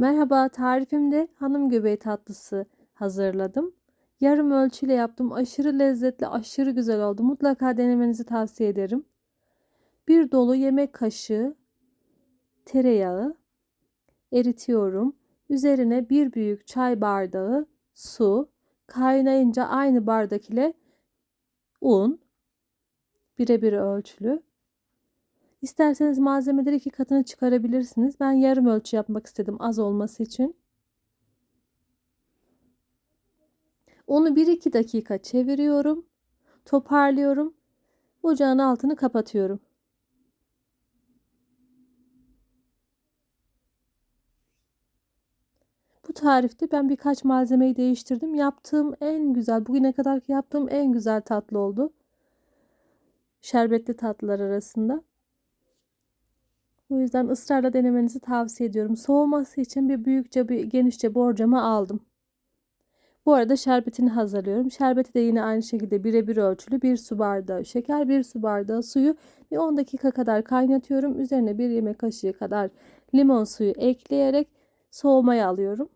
Merhaba, tarifimde hanım göbeği tatlısı hazırladım. Yarım ölçüyle yaptım. Aşırı lezzetli, aşırı güzel oldu. Mutlaka denemenizi tavsiye ederim. Bir dolu yemek kaşığı tereyağı eritiyorum. Üzerine bir büyük çay bardağı su, kaynayınca aynı bardak ile un, birebir ölçülü. İsterseniz malzemeleri iki katını çıkarabilirsiniz. Ben yarım ölçü yapmak istedim az olması için. Onu 1-2 dakika çeviriyorum. Toparlıyorum. Ocağın altını kapatıyorum. Bu tarifte ben birkaç malzemeyi değiştirdim. Yaptığım en güzel, bugüne kadar yaptığım en güzel tatlı oldu. Şerbetli tatlılar arasında. O yüzden ısrarla denemenizi tavsiye ediyorum. Soğuması için bir büyükçe bir genişçe borcama aldım. Bu arada şerbetini hazırlıyorum. Şerbeti de yine aynı şekilde birebir ölçülü bir su bardağı şeker, bir su bardağı suyu bir 10 dakika kadar kaynatıyorum. Üzerine bir yemek kaşığı kadar limon suyu ekleyerek soğumaya alıyorum.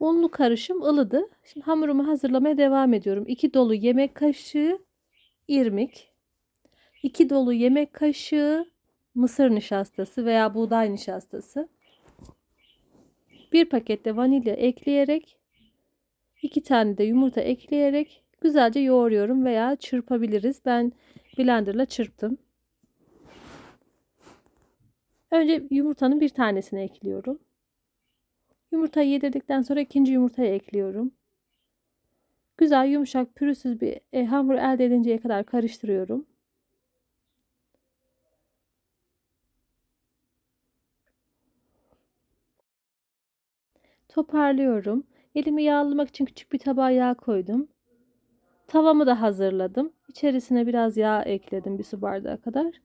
Unlu karışım ılıdı. Şimdi hamurumu hazırlamaya devam ediyorum. 2 dolu yemek kaşığı irmik, 2 dolu yemek kaşığı mısır nişastası veya buğday nişastası. 1 pakette vanilya ekleyerek 2 tane de yumurta ekleyerek güzelce yoğuruyorum veya çırpabiliriz. Ben blenderla çırptım. Önce yumurtanın bir tanesini ekliyorum. Yumurtayı yedirdikten sonra ikinci yumurtayı ekliyorum. Güzel yumuşak pürüzsüz bir e, hamur elde edinceye kadar karıştırıyorum. Toparlıyorum. Elimi yağlamak için küçük bir tabağa yağ koydum. Tavamı da hazırladım. İçerisine biraz yağ ekledim bir su bardağı kadar.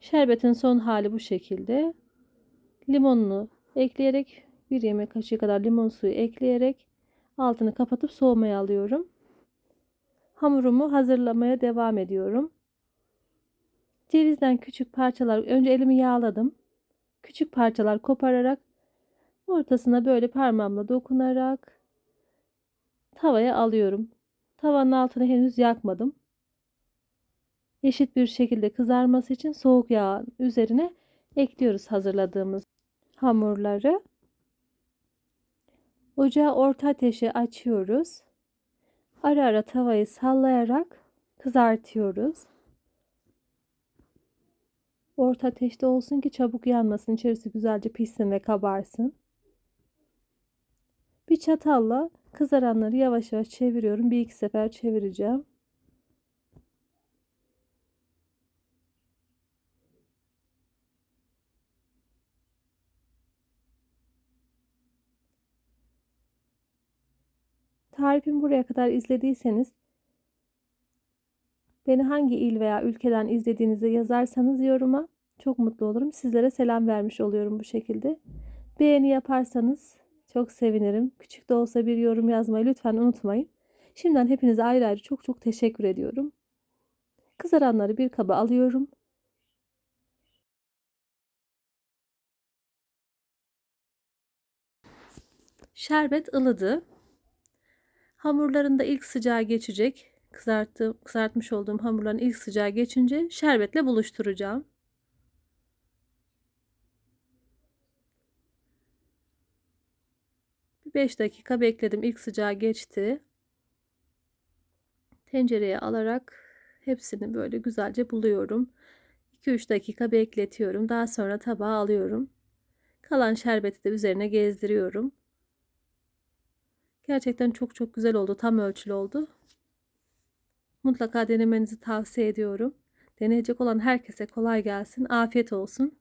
Şerbetin son hali bu şekilde. Limonunu ekleyerek bir yemek kaşığı kadar limon suyu ekleyerek altını kapatıp soğumaya alıyorum. Hamurumu hazırlamaya devam ediyorum. Cevizden küçük parçalar önce elimi yağladım. Küçük parçalar kopararak ortasına böyle parmağımla dokunarak tavaya alıyorum. Tavanın altını henüz yakmadım. Eşit bir şekilde kızarması için soğuk yağın üzerine ekliyoruz hazırladığımız hamurları. Ocağı orta ateşe açıyoruz. Ara ara tavayı sallayarak kızartıyoruz. Orta ateşte olsun ki çabuk yanmasın, içerisi güzelce pişsin ve kabarsın. Bir çatalla kızaranları yavaş yavaş çeviriyorum. Bir iki sefer çevireceğim. Tarifimi buraya kadar izlediyseniz beni hangi il veya ülkeden izlediğinizi yazarsanız yoruma çok mutlu olurum. Sizlere selam vermiş oluyorum bu şekilde. Beğeni yaparsanız çok sevinirim. Küçük de olsa bir yorum yazmayı lütfen unutmayın. Şimdiden hepinize ayrı ayrı çok çok teşekkür ediyorum. Kızaranları bir kaba alıyorum. Şerbet ılıdı. Hamurlarında ilk sıcağı geçecek. Kızarttığım, kızartmış olduğum hamurların ilk sıcağı geçince şerbetle buluşturacağım. 5 dakika bekledim. İlk sıcağı geçti. Tencereye alarak hepsini böyle güzelce buluyorum. 2-3 dakika bekletiyorum. Daha sonra tabağa alıyorum. Kalan şerbeti de üzerine gezdiriyorum. Gerçekten çok çok güzel oldu. Tam ölçülü oldu. Mutlaka denemenizi tavsiye ediyorum. Deneyecek olan herkese kolay gelsin. Afiyet olsun.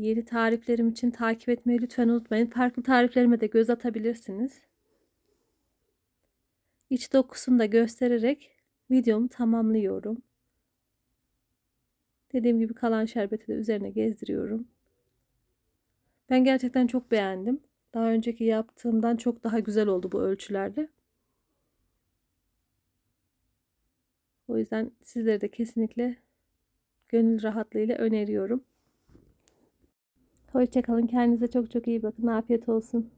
Yeni tariflerim için takip etmeyi lütfen unutmayın. Farklı tariflerime de göz atabilirsiniz. İç dokusunu da göstererek videomu tamamlıyorum. Dediğim gibi kalan şerbeti de üzerine gezdiriyorum. Ben gerçekten çok beğendim. Daha önceki yaptığımdan çok daha güzel oldu bu ölçülerde. O yüzden sizlere de kesinlikle gönül rahatlığıyla öneriyorum. Hoşçakalın. Kendinize çok çok iyi bakın. Afiyet olsun.